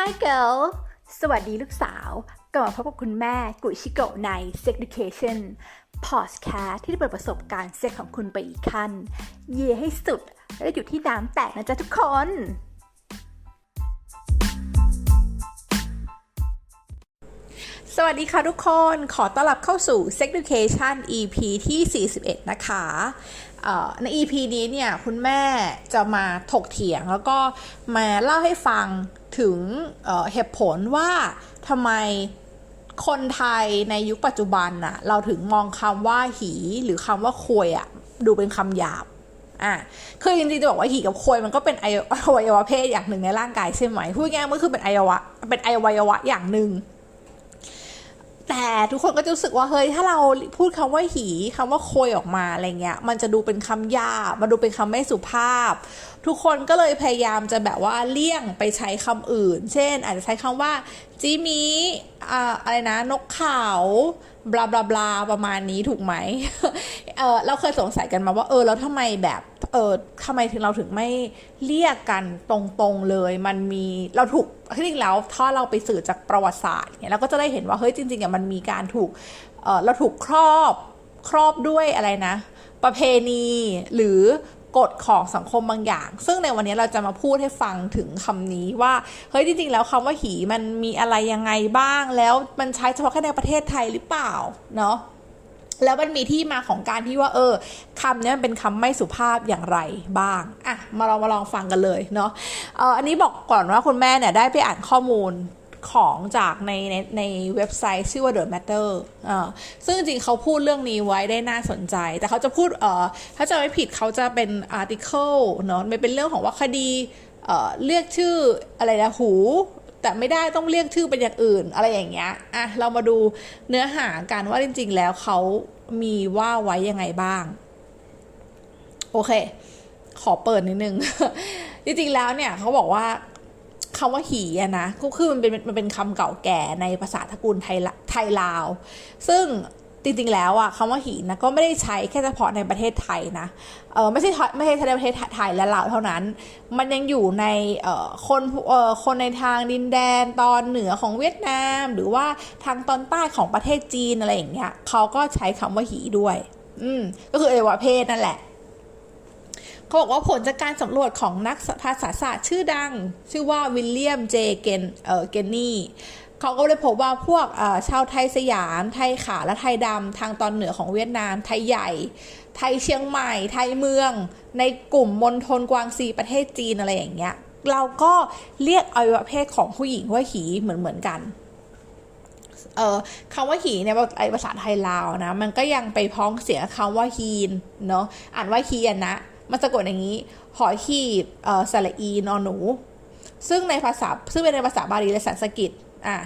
Hi girl สวัสดีลูกสาวกลับมาพบกับคุณแม่กุยชิโกะใน Sex Education Podcast ที่จะเปิดประสบการณ์เซ็กของคุณไปอีกขั้น เย่ให้สุด และอยู่ที่น้ำแตกนะจ๊ะทุกคน สวัสดีค่ะทุกคน ขอต้อนรับเข้าสู่ Sex Education EP ที่ 41 นะคะเอ่อใน EP นี้เนี่ยคุณแม่จะมาถกเถียงแล้วก็มาเล่าให้ฟัง ถึงเหตุผลว่าทำไมคนไทยในยุคปัจจุบันน่ะเราถึงมองคำว่าหีหรือคำว่าควยอะดูเป็นคำหยาบอะคือจริงๆจะบอกว่าหีกับควยมันก็เป็นอวัยวะเพศอย่างหนึ่งในร่างกายใช่ไหมพูดง่ายๆมันคือเป็นอวัยวะเป็นอวัยวะอย่างหนึ่งแต่ทุกคนก็จะรู้สึกว่าเฮ้ยถ้าเราพูดคำว่าหีคำว่าโคยออกมาอะไรเงี้ยมันจะดูเป็นคำหยาบมันดูเป็นคำไม่สุภาพ ทุกคนก็เลยพยายามจะแบบว่าเลี่ยงไปใช้คำอื่น เช่น อาจจะใช้คำว่าจิมีอ่าอะไรนะนกเขาบลาบลาบลาประมาณนี้ถูกไหมเออเราเคยสงสัยกันมาว่าเออแล้วทำไมแบบเออทำไมถึงเราถึงไม่เรียกกันตรงๆเลย มันมีเราถูกที่จริงแล้วถ้าเราไปสื่อจากประวัติศาสตร์เนี่ยเราก็จะได้เห็นว่าเฮ้ยจริงๆอะมันมีการถูกเออเราถูกครอบครอบด้วยอะไรนะ ประเพณีหรือ กฎของสังคมบางอย่าง ซึ่งในวันนี้เราจะมาพูดให้ฟังถึงคำนี้ว่าเฮ้ยจริงๆแล้วคำว่าหีมันมีอะไรยังไงบ้าง แล้วมันใช้เฉพาะแค่ในประเทศไทยหรือเปล่าเนาะแล้วมันมีที่มาของการที่ว่า เออคำนี้มันเป็นคำไม่สุภาพอย่างไรบ้าง อะ มาลองมาลองฟังกันเลยเนาะอออันนี้บอกก่อนว่าคุณแม่เนี่ยได้ไปอ่านข้อมูล ของจากในในในเว็บไซต์ชื่อว่า The Matter อ่าซึ่งจริงเขาพูดเรื่องนี้ไว้ได้น่าสนใจ แต่เขาจะพูดเอ่อถ้าจะไม่ผิดเขาจะเป็นอาร์ติเคิลเนาะมันเป็นเรื่องของว่าคดีเอ่อเรียกชื่ออะไรนะหูแต่ไม่ได้ต้องเรียกชื่อเป็นอย่างอื่นอะไรอย่างเงี้ย อะ เรามาดูเนื้อหากันว่าจริง ๆ แล้วเขามีว่าไว้ยังไงบ้าง โอเค ขอเปิดนิดนึง จริง ๆ แล้วเนี่ยเขาบอกว่า คำว่าหีอะนะก็คือมันเป็นมันเป็นคำเก่าแก่ในภาษาตระกูลไทยละไทยลาว ซึ่งจริงๆแล้วอะคำว่าหีนะก็ไม่ได้ใช้แค่เฉพาะในประเทศไทยนะเออไม่ใช่ไม่ใช่ในประเทศไทยและลาวเท่านั้น มันยังอยู่ในเอ่อคนเอ่อคนในทางดินแดนตอนเหนือของเวียดนาม หรือว่าทางตอนใต้ของประเทศจีนอะไรอย่างเงี้ยเขาก็ใช้คำว่าหีด้วย อืมก็คือเอวะเพศนั่นแหละ เขาบอกว่าผลจากการสำรวจของนักภาษาศาสตร์ชื่อดัง ชื่อว่าวิลเลียมเจเกนเอ่อเกนนี่เขาก็ได้พบว่าพวกชาวไทยสยาม ไทยขาและไทยดำทางตอนเหนือของเวียดนาม ไทยใหญ่ ไทยเชียงใหม่ ไทยเมือง ในกลุ่มมณฑลกวางซีประเทศจีนอะไรอย่างเงี้ยเราก็เรียกอวัยวะเพศของผู้หญิงว่าหีเหมือนเหมือนกันเอ่อคำว่าหีเนี่ยภาษาไทยลาวนะ มันก็ยังไปพ้องเสียงคำว่าฮีนเนาะอ่านว่าฮีนนะ มันสะกดอย่างนี้ หอหีบเอ่อสระอีนอหนู ซึ่งในภาษาซึ่งเป็นในภาษาบาลีและสันสกฤตอะ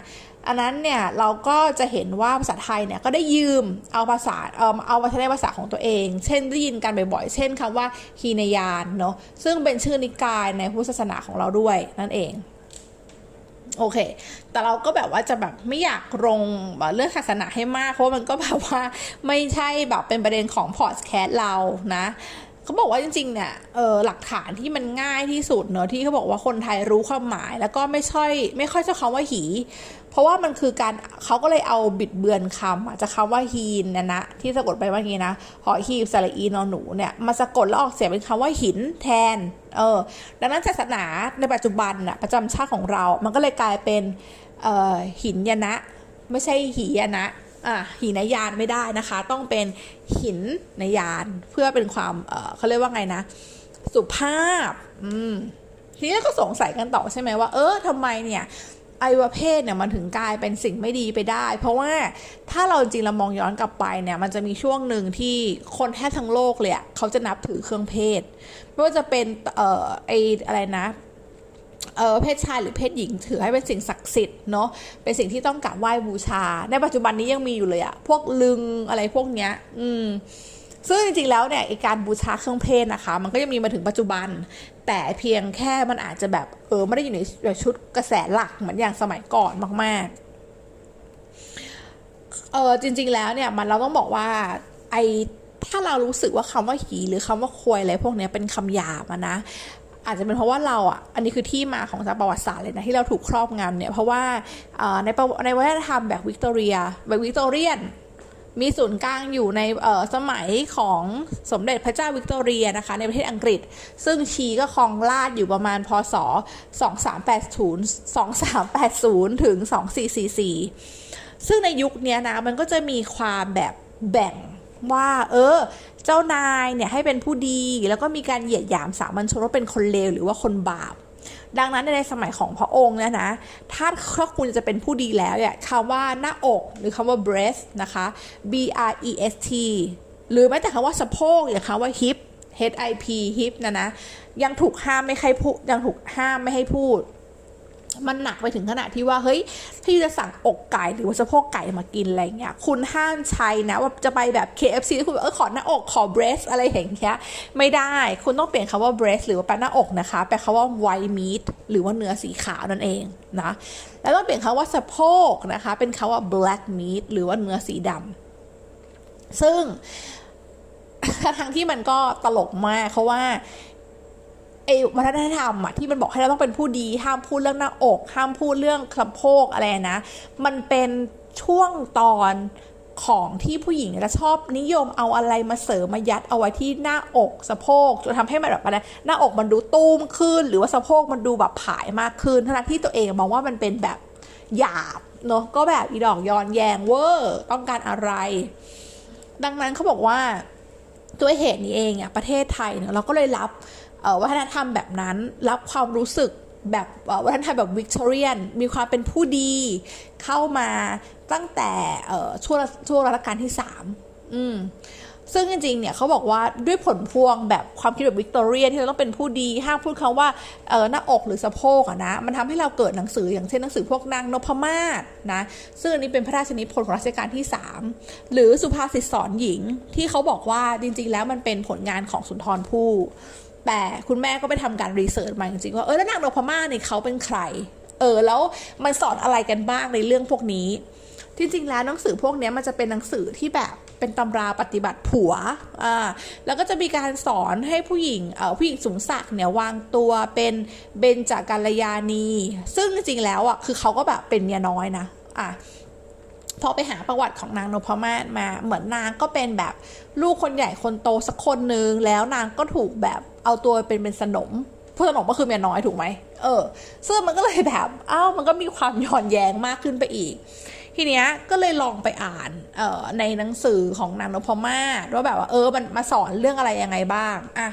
อันนั้นเนี่ยเราก็จะเห็นว่าภาษาไทยเนี่ยก็ได้ยืมเอาภาษาเอ่อเอามาใช้ในภาษาของตัวเอง เช่นได้ยินกันบ่อยๆ เช่นคำว่าฮีนยานเนาะซึ่งเป็นชื่อนิกายในพุทธศาสนาของเราด้วยนั่นเองโอเค แต่เราก็แบบว่าจะแบบไม่อยากลงเรื่องศาสนาให้มาก เพราะมันก็แบบว่าไม่ใช่แบบเป็นประเด็นของพอดแคสต์เรานะ เขาบอกว่าจริงๆเนี่ยเออหลักฐานที่มันง่ายที่สุดเนอะที่เขาบอกว่าคนไทยรู้ความหมาย แล้วก็ไม่ช่อยไม่ค่อยใชอบคำว่าหี เพราะว่ามันคือการเขาก็เลยเอาบิดเบือนคำอะจะคำว่าฮีนนะนะที่สะกดไปว่างี้นะหอฮีบสระอีนอหนูเนี่ยมาสะกดแล้วออกเสียงเป็นคำว่าหินแทนเออดังนั้นศาสนาในปัจจุบันอะประจำชาติของเรา มันก็เลยกลายเป็นเออหินยนะ ไม่ใช่หียนะ หินยานไม่ได้นะคะ ต้องเป็นหินนยานเพื่อเป็นความเเขาเรียกว่าไงนะ สุภาพ อืมทีนี้ก็สงสัยกันต่อใช่ไหมว่า เออทำไมเนี่ยไอวะเพศเนี่ยมันถึงกลายเป็นสิ่งไม่ดีไปได้ เพราะว่าถ้าเราจริงเรามองย้อนกลับไปเนี่ยมันจะมีช่วงหนึ่งที่คนแทบทั้งโลกเลยเขาจะนับถือเครื่องเพศไม่ว่าจะเป็นเอ่อไออะไรนะ เพศชายหรือเพศหญิงถือให้เป็นสิ่งศักดิ์สิทธิ์เนาะเป็นสิ่งที่ต้องกราบไหว้บูชา ในปัจจุบันนี้ยังมีอยู่เลยอะพวกลึงอะไรพวกเนี้ย อืมซึ่งจริงๆแล้วเนี่ยไอการบูชาเครื่องเพศนะคะ มันก็ยังมีมาถึงปัจจุบัน แต่เพียงแค่มันอาจจะแบบเออไม่ได้อยู่ในชุดกระแสหลักเหมือนอย่างสมัยก่อนมากๆเออจริง ๆแล้วเนี่ยมันเราต้องบอกว่าไอถ้าเรารู้สึกว่าคำว่าหีหรือคำว่าควยอะไรพวกเนี้ยเป็นคำหยาบนะ อาจจะเป็นเพราะว่าเราอะอันนี้คือที่มาของประวัติศาสตร์เลยนะที่เราถูกครอบงำเนี่ยเพราะว่าในประในวัฒนธรรมแบบวิกตอเรียแบบวิกตอเรียนมีศูนย์กลางอยู่ในสมัยของสมเด็จพระเจ้าวิกตอเรียนะคะ ในประเทศอังกฤษ ซึ่งชีก็ครองราชอยู่ประมาณพศ 2380 2380 ถึง 2444 ซึ่งในยุคนี้นะ มันก็จะมีความแบบแบ่ง ว่า เออ เจ้านายเนี่ยให้เป็นผู้ดี แล้วก็มีการเหยียดหยามสามัญชนว่าเป็นคนเลวหรือว่าคนบาป ดังนั้นในสมัยของพระองค์เนี่ยนะ ถ้าถ้าคุณจะเป็นผู้ดีแล้วเนี่ยคำว่าหน้าอกหรือคำว่า breast นะคะ b r e s t หรือแม้แต่คำว่าสะโพกอย่างคำว่า hip h i p hip นะนะ ยังถูกห้ามไม่ให้พูดยังถูกห้ามไม่ให้พูด มันหนักไปถึงขนาดที่ว่าเฮ้ยที่จะสั่งอกไก่หรือว่าสะโพกไก่มากินอะไรเงี้ยคุณห้ามใช้นะว่าจะไปแบบ KFC ที่คุณบอกเออขอหน้าอกขอ breast อะไรอย่างเงี้ยไม่ได้คุณต้องเปลี่ยนคำว่า breast หรือว่าแปลหน้าอกนะคะแปลคำว่า white meat หรือว่าเนื้อสีขาวนั่นเองนะแล้วต้องเปลี่ยนคำว่าสะโพกนะคะเป็นคำว่า black meat หรือว่าเนื้อสีดำซึ่งทั้งที่มันก็ตลกมากเพราะว่า ไอ้วัฒนธรรมอะที่มันบอกให้เราต้องเป็นผู้ดี ห้ามพูดเรื่องหน้าอก ห้ามพูดเรื่องสะโพกอะไรนะ มันเป็นช่วงตอนของที่ผู้หญิงจะชอบนิยมเอาอะไรมาเสริมมายัดเอาไว้ที่หน้าอกสะโพกจนทำให้มันแบบอะไรหน้าอกมันดูตุ้มขึ้น หรือว่าสะโพกมันดูแบบผายมากขึ้นทั้งที่ตัวเองมองว่ามันเป็นแบบหยาบเนาะก็แบบอีดอกย้อนแยงเวอร์ต้องการอะไร ดังนั้นเขาบอกว่าด้วยเหตุนี้เองอะประเทศไทยเนี่ยเราก็เลยรับ วัฒนธรรมแบบนั้น รับความรู้สึกแบบวัฒนธรรมแบบวิกตอเรียน มีความเป็นผู้ดีเข้ามาตั้งแต่ช่วงช่วงรัชกาลที่สามอืมซึ่งจริงๆ เนี่ยเขาบอกว่าด้วยผลพวงแบบความคิดแบบวิกตอเรียนที่เราต้องเป็นผู้ดี ห้ามพูดคำว่าเออหน้าอกหรือสะโพกอะนะ มันทำให้เราเกิดหนังสืออย่างเช่นหนังสือพวกนางนพมาศนะ ซึ่งอันนี้เป็นพระราชนิพนธ์ของรัชกาลที่ 3 หรือสุภาษิตสอนหญิงที่เขาบอกว่าจริงๆ แล้วมันเป็นผลงานของสุนทรภู่ แต่คุณแม่ก็ไปทำการรีเสิร์ชมาจริงๆว่าเออแล้วนางนพมาเนี่ยเขาเป็นใคร เออแล้วมันสอนอะไรกันบ้างในเรื่องพวกนี้จริงๆแล้วหนังสือพวกนี้มันจะเป็นหนังสือที่แบบเป็นตำราปฏิบัติผัว อ่า แล้วก็จะมีการสอนให้ผู้หญิง เอ่อ ผู้หญิงสูงศักดิ์เนี่ยวางตัวเป็นเบญจกัลยาณี ซึ่งจริงๆแล้วอะ คือเขาก็แบบเป็นเมียน้อยนะ อะ พอไปหาประวัติของนางนพมาศมา เหมือนนางก็เป็นแบบลูกคนใหญ่คนโตสักคนนึง แล้วนางก็ถูกแบบเอาตัวเป็นเป็นสนมผู้สนมก็คือเมียน้อยถูกไหมเออ ซึ่งมันก็เลยแบบอ้าวมันก็มีความย้อนแย้งมากขึ้นไปอีกทีเนี้ยก็เลยลองไปอ่านเอ่อในหนังสือของนางนพมาศว่าแบบว่าเออมันมาสอนเรื่องอะไรยังไงบ้างอะ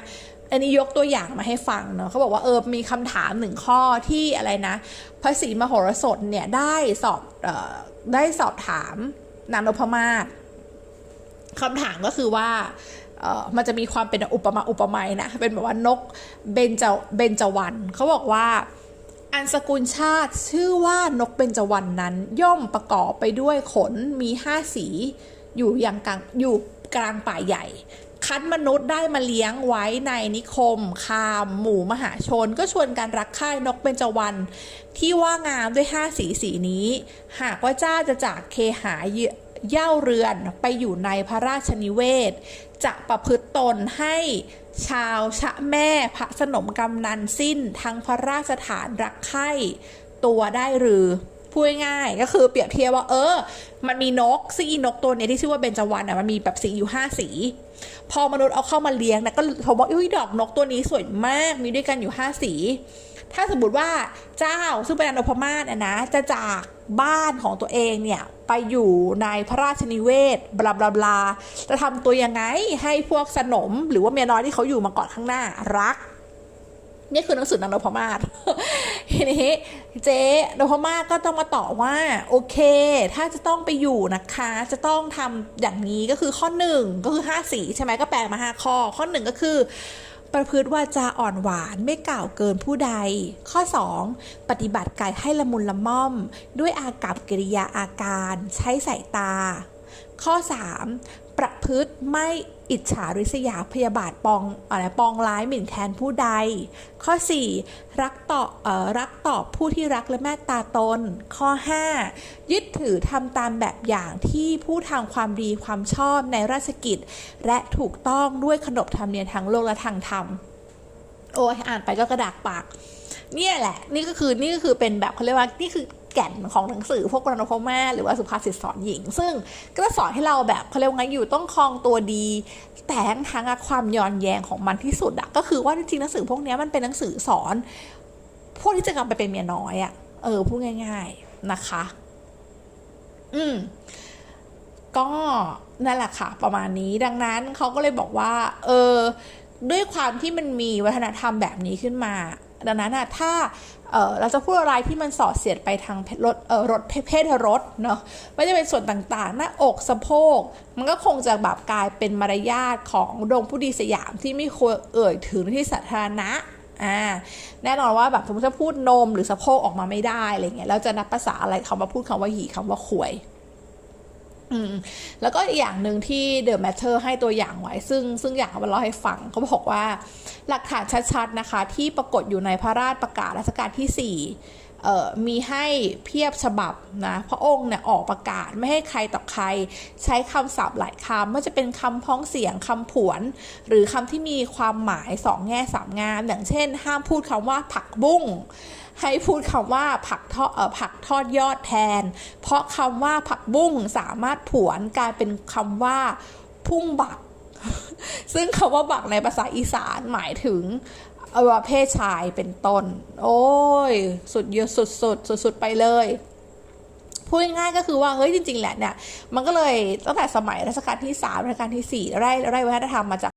อันนี้ยกตัวอย่างมาให้ฟังเนาะเขาบอกว่าเออมีคำถามหนึ่งข้อที่อะไรนะพระศรีมโหรสพเนี่ยได้สอบออได้สอบถามนางนพมาศคำถามก็คือว่ามันจะมีความเป็นอุปมาอุปไมยนะเป็นแบบว่านกเบญจเบญจวรรณเขาบอกว่าอันสกุลชาติชื่อว่านกเบญจวรรณนั้น ย่อมประกอบไปด้วยขนมีห้าสีอยู่อย่างกลางอยู่กลางป่าใหญ่ คัดมนุษย์ได้มาเลี้ยงไว้ในนิคม คาม หมู่มหาชน ก็ชวนการรักใคร่นกเบญจวรรณที่ว่างามด้วยห้าสีสีนี้ หากว่าเจ้าจะจากเคหายเย่าเรือนไปอยู่ในพระราชนิเวศ จะประพฤติตนให้ชาวชะแม่พระสนมกำนันสิ้นทั้งพระราชฐานรักใคร่ตัวได้หรือ พูดง่ายก็คือเปรียบเทียบว่าเออ มันมีนกซึ่งอีนกตัวนี้ที่ชื่อว่าเบญจวรรณอะมันมีแบบสีอยู่ห้าสี พอมนุษย์เอาเข้ามาเลี้ยงนะก็เขาบอกอุ้ยดอกนกตัวนี้สวยมากมีด้วยกันอยู่ห้าสี ถ้าสมมติว่าเจ้าซึ่งเป็นอนพมาศอะนะจะจากบ้านของตัวเองเนี่ยไปอยู่ในพระราชนิเวศบลาบลาบลาจะทำตัวยังไงให้พวกสนมหรือว่าเมียน้อยที่เขาอยู่มาก่อนข้างหน้ารัก นี่คือหนังสือนางนพมาศทีนี้เจ๊นพมาศก็ต้องมาตอบว่า โอเค ถ้าจะต้องไปอยู่นะคะ จะต้องทำอย่างนี้ก็คือข้อหนึ่งก็คือห้าสีใช่ไหมก็แปลมาห้าข้อ ข้อหนึ่งก็คือ ประพฤติวาจาอ่อนหวานไม่กล่าวเกินผู้ใด ข้อ 2 ปฏิบัติกายให้ละมุนละม่อม ด้วยอากับกิริยาอาการ ใช้สายตา ข้อ 3 ประพฤติไม่อิจฉาริษยาพยาบาทปองอะไรปองร้ายหมิ่นแทนผู้ใด ข้อ 4 รักต่อเอ่อรักตอบผู้ที่รักและแม่ตาตน ข้อ 5 ยึดถือทำตามแบบอย่างที่ผู้ทำความดีความชอบในราชกิจ และถูกต้องด้วยขนบธรรมเนียมทางโลกและทางธรรม โอ้ยอ่านไปก็กระดากปาก เนี่ยแหละ นี่ก็คือนี่ก็คือเป็นแบบเขาเรียกว่านี่คือ แก่นของหนังสือพวกรณพ่อแม่หรือว่าสุภาษิตสอนหญิง ซึ่งก็จะสอนให้เราแบบเขาเรียกว่าไงอยู่ต้องคลองตัวดี แต่ทั้งความย้อนแยงของมันที่สุดอะก็คือว่าจริงๆหนังสือพวกนี้มันเป็นหนังสือสอน พวกที่จะกลับไปเป็นเมียน้อยอะเออพูดง่าย ๆนะคะ อืมก็นั่นแหละค่ะ ประมาณนี้ดังนั้นเขาก็เลยบอกว่า เออ ด้วยความที่มันมีวัฒนธรรมแบบนี้ขึ้นมา ดังนั้นอะถ้า เราจะพูดอะไรที่มันสอดเสียดไปทางรถเออรถเพศรถเนาะไม่จะเป็นส่วนต่างๆ หน้าอกสะโพก มันก็คงจะแบบกลายเป็นมารยาทของดงผู้ดีสยามที่ไม่ควรเอ่ยถึงที่สาธารณะอ่าแน่นอนว่าแบบสมมติถ้าพูดนมหรือสะโพกออกมาไม่ได้อะไรเงี้ยแล้วจะนับภาษาอะไรคำว่าพูดคำว่าหี่คำว่าขวย แล้วก็อีกอย่างหนึ่งที่ The Matter ให้ตัวอย่างไว้ ซึ่งซึ่งอยากเอามาเล่าให้ฟังเขาบอกว่าหลักฐานชัดๆนะคะ ที่ปรากฏอยู่ในพระราชประกาศรัชกาลที่ 4 มีให้เพียบฉบับนะพระองค์เนี่ยออกประกาศไม่ให้ใครต่อใคร ใช้คำศัพท์หลายคำไม่ว่าจะเป็นคำพ้องเสียงคำผวน หรือคำที่มีความหมายสองแง่สามงามอย่างเช่น ห้ามพูดคำว่าผักบุ้งให้พูดคำว่าผักทอดผักทอดยอดแทน เพราะคำว่าผักบุ้งสามารถผวนกลายเป็นคำว่าพุ่งบักซึ่งคำว่าบักในภาษาอีสานหมายถึง อวัยวะเพศชายเป็นต้น โอ้ย สุดเยอะสุดสุดสุดสุดไปเลยพูดง่ายๆก็คือว่าเฮ้ยจริง ๆ แหละเนี่ยมันก็เลยตั้งแต่สมัยรัชกาลที่3รัชกาลที่4ได้ได้วัฒนธรรมมาจาก